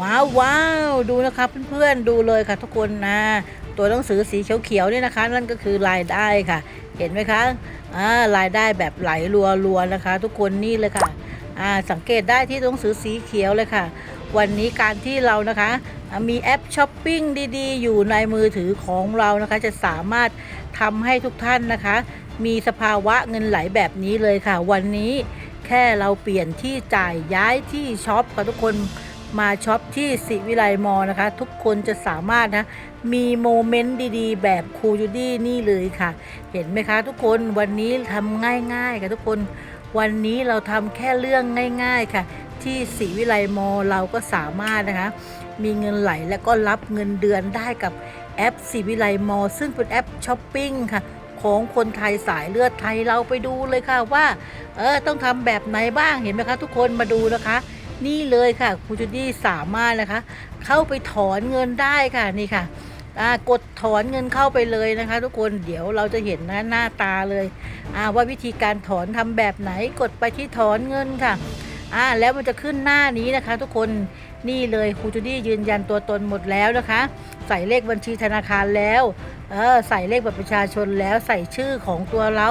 ว้าวว้าวดูนะคะเพื่อนๆดูเลยค่ะ ทุกคนนะ ตัวหนังสือสีเขียวๆนี่นะคะ นั่นก็คือรายได้ค่ะ เห็นไหมคะอ่ารายได้แบบไหลรัวๆนะคะ ทุกคนนี่เลยค่ะอ่าสังเกตได้ที่หนังสือสีเขียวเลยค่ะ วันนี้การที่เรานะคะมีแอปช้อปปิ้งดีๆ อยู่ในมือถือของเรานะคะ จะสามารถทำให้ทุกท่านนะคะ มีสภาวะเงินไหลแบบนี้เลยค่ะ วันนี้แค่เราเปลี่ยนที่จ่ายย้ายที่ช็อปค่ะทุกคน มาช็อปที่สิวิไลมอลนะคะ ทุกคนจะสามารถนะ มีโมเมนต์ดีๆ แบบครูจูดี้นี่เลยค่ะ เห็นไหมคะทุกคนวันนี้ทำง่ายๆค่ะทุกคน วันนี้เราทำแค่เรื่องง่าย ๆค่ะ ที่สิวิไลมอลเราก็สามารถนะคะ มีเงินไหลและก็รับเงินเดือนได้กับแอปสิวิไลมอลซึ่งเป็นแอปช้อปปิ้งค่ะของคนไทยสายเลือดไทยเราไปดูเลยค่ะว่า เออต้องทำแบบไหนบ้างเห็นไหมคะ ทุกคนมาดูนะคะ นี่เลยค่ะครูจูดี้สามารถนะคะ เข้าไปถอนเงินได้ค่ะนี่ค่ะกดถอนเงินเข้าไปเลยนะคะ ทุกคนเดี๋ยวเราจะเห็นนะหน้าตาเลยว่าวิธีการถอนทำแบบไหนกดไปที่ถอนเงินค่ะอ่าแล้วมันจะขึ้นหน้านี้นะคะ ทุกคนนี่เลยครูจูดี้ยืนยันตัวตนหมดแล้วนะคะ ใส่เลขบัญชีธนาคารแล้วเออใส่เลขบัตรประชาชนแล้วใส่ชื่อของตัวเรา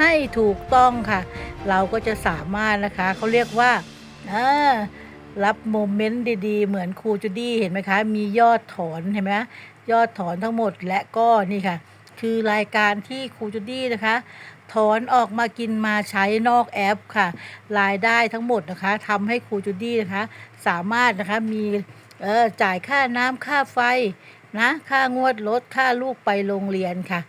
ให้ถูกต้องค่ะ เราก็จะสามารถนะคะเขาเรียกว่า รับโมเมนต์ดีๆ เหมือนครูจูดี้เห็นไหมคะ มียอดถอนเห็นไหมยอดถอนทั้งหมดและก็นี่ค่ะ คือรายการที่ครูจูดี้นะคะ ถอนออกมากินมาใช้นอกแอปค่ะ รายได้ทั้งหมดนะคะทำให้ครูจูดี้นะคะ สามารถนะคะมีเออจ่ายค่าน้ำค่าไฟนะค่างวดรถค่าลูกไปโรงเรียนค่ะ